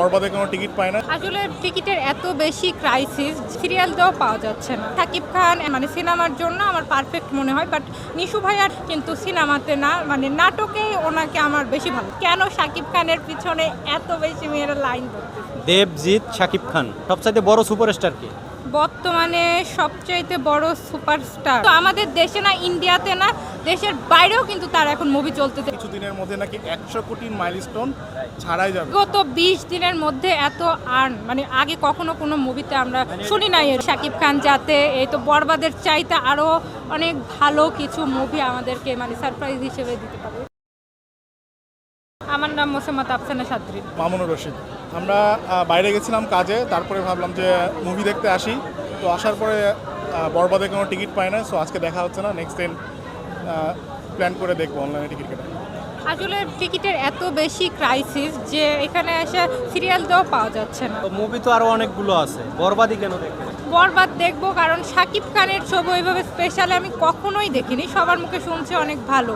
বরবাদে কোনো টিকিট পায় না। আসলে টিকিটের এত বেশি ক্রাইসিস সিরিয়াল দেওয়া পাওয়া যাচ্ছে না। সাকিব খান মানে সিনেমার জন্য আমার পারফেক্ট মনে হয় বাট নিশু ভাইয়ার কিন্তু সিনেমাতে না মানে নাটকে ওনাকে আমার বেশি ভালো কেন সাকিব খানের পিছনে এত বেশি মেয়েরা লাইন দেবজিৎ শাকিব খান সবচাইতে বড় সুপারস্টার কি? বর্তমানে সবচাইতে বড় সুপারস্টার। তো আমাদের দেশে না ইন্ডিয়াতে না দেশের বাইরেও কিন্তু তার এখন মুভি চলতেছে। কিছুদিনের মধ্যে নাকি একশো কোটির মাইলস্টোন ছাড়াই যাবে। গত বিশ দিনের মধ্যে এত আর্ন মানে আগে কখনো কোনো মুভিতে আমরা শুনি নাই। শাকিব খান যাতে এই তো বরবাদের চাইতে আরও অনেক ভালো কিছু মুভি আমাদেরকে মানে সারপ্রাইজ হিসেবে দিতে পারে। আমার নাম মোসাম্মদ আফসানা সাদ্রি। মামুনুর রশিদ। আমরা বাইরে গেছিলাম কাজে তারপরে ভাবলাম যে মুভি দেখতে আসি। তো আসার পরে বরবাদে কোনো টিকিট পাই না সো আজকে দেখা হচ্ছে না। নেক্সট দিন প্ল্যান করে দেখব অনলাইনে টিকিট কেটে। আসলে টিকিটের এত বেশি ক্রাইসিস যে এখানে এসে সিরিয়াল দেওয়া পাওয়া যাচ্ছে না। তো মুভি তো আরও অনেকগুলো আছে। বরবাদি কেন দেখবেন? বরবাদ দেখব, কারণ শাকিব খানের ছবি ওইভাবে স্পেশালি আমি কখনোই দেখিনি। সবার মুখে শুনছি অনেক ভালো।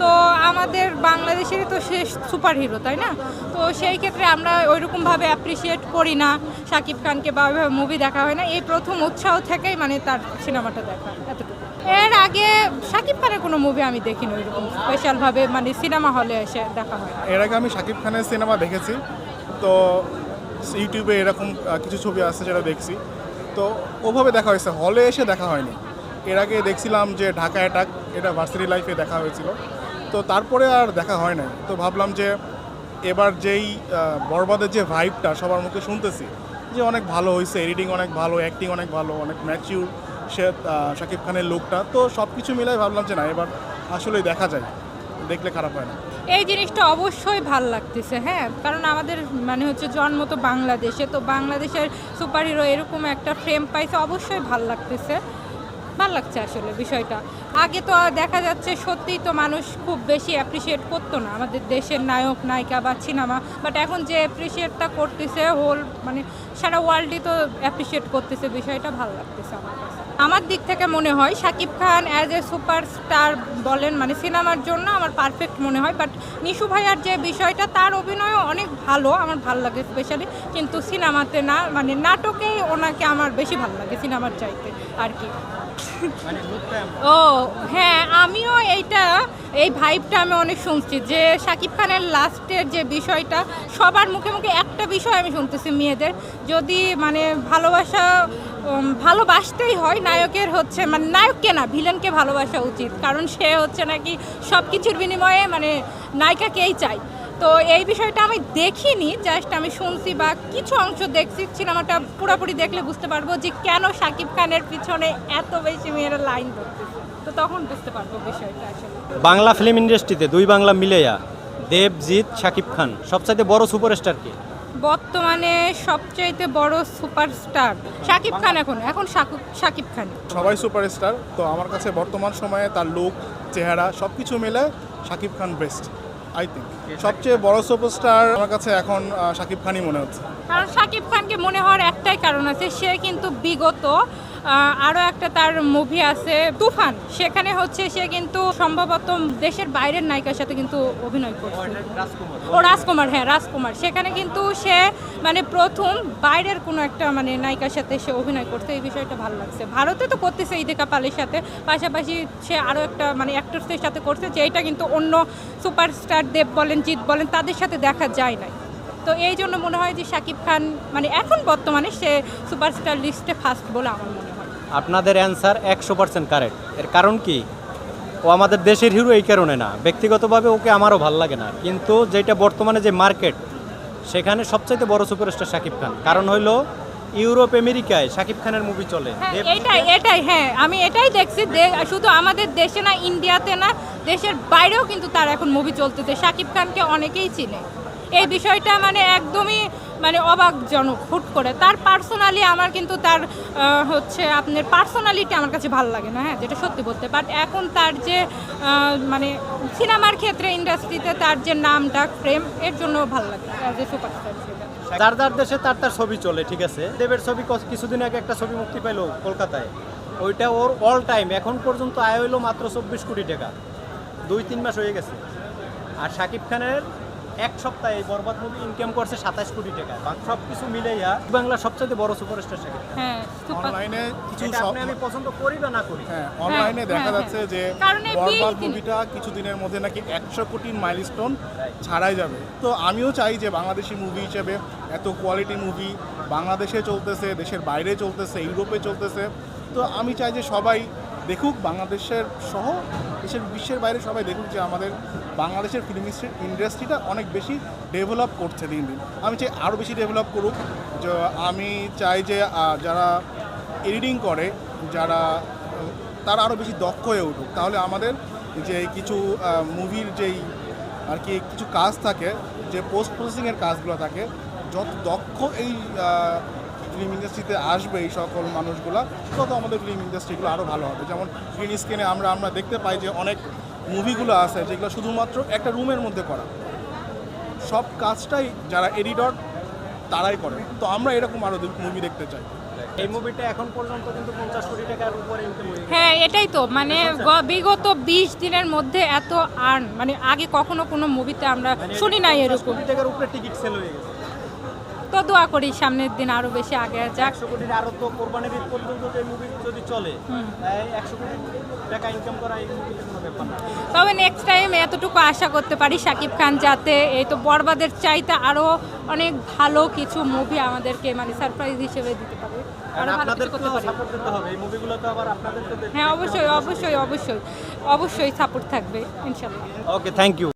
তো আমাদের বাংলাদেশেরই তো শেষ সুপার হিরো তাই না? তো সেই ক্ষেত্রে আমরা ওইরকমভাবে অ্যাপ্রিসিয়েট করি না শাকিব খানকে বা ওইভাবে মুভি দেখা হয় না। এই প্রথম উৎসাহ থেকেই মানে তার সিনেমাটা দেখা, এতটুকু। এর আগে শাকিব খানের কোনো মুভি আমি দেখিনি ওইরকম স্পেশালভাবে মানে সিনেমা হলে এসে দেখা হয় এর আগে আমি শাকিব খানের সিনেমা দেখেছি। তো ইউটিউবে এরকম কিছু ছবি আছে যেটা দেখছি। তো ওভাবে দেখা হয়েছে। হলে এসে দেখা হয়নি। এর আগে দেখছিলাম যে ঢাকা অ্যাটাক এটা ভার্সিটি লাইফে দেখা হয়েছিল। তো তারপরে আর দেখা হয় না তো ভাবলাম যে এবার যেই বরবাদের যে ভাইবটা সবার মুখে শুনতেছি, যে অনেক ভালো হয়েছে এডিটিং অনেক ভালো অ্যাক্টিং অনেক ভালো, অনেক ম্যাচিউর সে শাকিব খানের লুকটা তো সব কিছু মিলাই ভাবলাম যে না, এবার আসলেই দেখা যায়। দেখলে খারাপ হয় না। এই জিনিসটা অবশ্যই ভালো লাগতেছে হ্যাঁ? কারণ আমাদের মানে হচ্ছে জন্ম তো বাংলাদেশে, তো বাংলাদেশের সুপার হিরো এরকম একটা ফ্রেম পাইছে, অবশ্যই ভালো লাগতেছে। ভালো লাগছে আসলে বিষয়টা। আগে তো দেখা যাচ্ছে সত্যিই তো মানুষ খুব বেশি অ্যাপ্রিসিয়েট করতো না। আমাদের দেশের নায়ক, নায়িকা বা সিনেমা বাট এখন যে অ্যাপ্রিসিয়েটটা করতেছে হোল মানে সারা ওয়ার্ল্ডই তো অ্যাপ্রিসিয়েট করতেছে, বিষয়টা ভালো লাগতেছে আমার আমার দিক থেকে মনে হয় Shakib Khan as a superstar বলেন মানে সিনেমার জন্য আমার পারফেক্ট মনে হয় বাট নিশু ভাইয়ার যে বিষয়টা তার অভিনয়ও অনেক ভালো আমার ভালো লাগে স্পেশালি কিন্তু সিনেমাতে না মানে নাটকেই ওনাকে আমার বেশি ভালো লাগে সিনেমার চাইতে আর কি। ও হ্যাঁ আমিও এইটা এই ভাইবটা আমি অনেক শুনছি যে শাকিব খানের লাস্টের যে বিষয়টা সবার মুখে মুখে একটা বিষয় আমি শুনতেছি মেয়েদের যদি মানে ভালোবাসা ভালোবাসতেই হয়। নায়কের হচ্ছে মানে নায়ককে না, ভিলেনকে ভালোবাসা উচিত। কারণ সে হচ্ছে নাকি সব কিছুর বিনিময়ে মানে নায়িকাকেই চাই তো এই বিষয়টা আমি দেখিনি, জাস্ট আমি শুনছি বা কিছু অংশ দেখছি, সিনেমাটা পুরোপুরি দেখলে বুঝতে পারব যে কেন শাকিব খানের পিছনে এত বেশি মেয়েরা লাইন ধরতেছে। তো তখন বুঝতে পারব বিষয়টা আসলে। বাংলা ফিল্ম ইন্ডাস্ট্রিতে দুই বাংলা মিলেয়া দেবজিৎ, শাকিব খান, সবচাইতে বড় সুপারস্টার কি? বর্তমানে সবচাইতে বড় সুপারস্টার শাকিব খান এখন এখন শাকিব খান। সবাই সুপারস্টার, তো আমার কাছে বর্তমান সময়ে তার লুক চেহারা সব কিছু মিলে Shakib Khan best I think সবচেয়ে বড় সুপারস্টার আমার কাছে এখন শাকিব খানই মনে হচ্ছে। কারণ শাকিব খানকে মনে হওয়ার একটাই কারণ আছে সে কিন্তু বিগত আহ, আরও একটা তার মুভি আছে তুফান। সেখানে হচ্ছে সে কিন্তু সম্ভবত দেশের বাইরের নায়িকার সাথে কিন্তু অভিনয় করছে। ও রাজকুমার হ্যাঁ রাজকুমার। সেখানে কিন্তু সে মানে প্রথম বাইরের কোনো একটা মানে নায়িকার সাথে সে অভিনয় করছে। এই বিষয়টা ভালো লাগছে। ভারতে তো করতেছে ইদিকা পালের সাথে। পাশাপাশি সে আরও একটা মানে অ্যাক্টরসদের সাথে করছে যে এটা কিন্তু অন্য সুপারস্টার দেব বলেন জিৎ বলেন, তাদের সাথে দেখা যায় নাই। তো এই জন্য মনে হয় যে শাকিব খান মানে এখন বর্তমানে সে সুপারস্টার লিস্টে ফার্স্ট বলে আমার মনে হয়। আপনাদের অ্যান্সার একশো পার্সেন্ট কারেক্ট এর কারণ কি? ও আমাদের দেশের হিরো এই কারণে না। ব্যক্তিগতভাবে ওকে আমারও ভালো লাগে না। কিন্তু যেটা বর্তমানে যে মার্কেট সেখানে সবচাইতে বড় সুপারস্টার শাকিব খান। কারণ হইল ইউরোপ আমেরিকায় শাকিব খানের মুভি চলে। হ্যাঁ এটাই এটাই হ্যাঁ আমি এটাই দেখছি। শুধু আমাদের দেশে না ইন্ডিয়াতে না দেশের বাইরেও কিন্তু তার এখন মুভি চলতেছে। শাকিব খানকে অনেকেই চিনে। এই বিষয়টা মানে একদমই মানে অবাকজনক হুট করে। তার পার্সোনালি আমার কিন্তু তার হচ্ছে আপনার পার্সোনালিটি আমার কাছে ভালো লাগে না হ্যাঁ যেটা সত্যি বলতে। বাট এখন তার যে মানে সিনেমার ক্ষেত্রে ইন্ডাস্ট্রিতে তার যে নাম ডাক ফ্রেম এর জন্য ভালো লাগে সুপারস্টার যার যার দেশে তার তার ছবি চলে, ঠিক আছে? দেবের ছবি কিছুদিন আগে একটা ছবি মুক্তি পাইলো কলকাতায়। ওইটা ওর অল টাইম এখন পর্যন্ত আয় হইল মাত্র চব্বিশ কোটি টাকা। দুই, তিন মাস হয়ে গেছে। আর শাকিব খানের এক সপ্তাহে এই বরবাদ মুভি ইনকাম করছে সাতাশ কোটি টাকা। সব কিছু মিলাইয়া বাংলা সবচেয়ে বড় সুপারস্টার হ্যাঁ সুপার অনলাইনে কিছু সব আপনি আমি পছন্দ করি বা না করি? হ্যাঁ অনলাইনে হ্যাঁ, দেখা হ্যাঁ, যাচ্ছে যে বরবাদ মুভিটা কিছুদিনের মধ্যে নাকি একশো কোটির মাইলস্টোন ছাড়াই যাবে। তো আমিও চাই যে বাংলাদেশি মুভি হিসেবে এত কোয়ালিটি মুভি বাংলাদেশে চলতেছে দেশের বাইরে চলতেছে ইউরোপে চলতেছে। তো আমি চাই যে সবাই দেখুক, বাংলাদেশের সহ দেশের বিশ্বের বাইরে সবাই দেখুক যে আমাদের বাংলাদেশের ফিল্ম ইন্ডাস্ট্রিটা অনেক বেশি ডেভেলপ করছে দিন দিন। আমি চাই আরও বেশি ডেভেলপ করুক। আমি চাই যে যারা এডিটিং করে, যারা, তারা আরও বেশি দক্ষ হয়ে উঠুক। তাহলে আমাদের যে কিছু মুভির যেই আর কি কিছু কাজ থাকে, যে পোস্ট প্রসেসিংয়ের কাজগুলো থাকে, যত দক্ষ এই ফিল্ম ইন্ডাস্ট্রিতে আসবে এই সকল মানুষগুলো তত আমাদের ফিল্ম ইন্ডাস্ট্রিগুলো আরও ভালো হবে। যেমন গ্রিন স্ক্রিনে আমরা আমরা দেখতে পাই যে অনেক মুভিগুলো আছে যেগুলো শুধুমাত্র একটা রুমের মধ্যে করা। সব কাজটাই যারা এডিটর তারাই করে। তো আমরা এরকম আরও মুভি দেখতে চাই। এই মুভিটা এখন পর্যন্ত কিন্তু পঞ্চাশ কোটি টাকার উপরে ইনকাম হয়ে এটাই তো। মানে বিগত বিশ দিনের মধ্যে এত আর্ন মানে আগে কখনো কোনো মুভিতে আমরা মানে শুনি নাই 50 এরকম। কোটি টাকার উপরে টিকিট সেল হয়ে গেছে। তো দোয়া করি সামনের দিন আরও বেশি আগে যাক। একশো কোটির আরও তো কোরবানির ঈদ পর্যন্ত যে মুভি যদি চলে একশো কোটি টাকা ইনকাম করা এই মুভিতে কোনো ব্যাপার না। তবে নেক্সট টাইম এতটুকু আশা করতে পারি শাকিব খান যাতে এই তো বরবাদের চাইতে আরও অনেক ভালো কিছু মুভি আমাদেরকে মানে সারপ্রাইজ হিসেবে দিতে পারে। হ্যাঁ অবশ্যই অবশ্যই অবশ্যই অবশ্যই সাপোর্ট থাকবে ইনশাল্লাহ। Okay thank you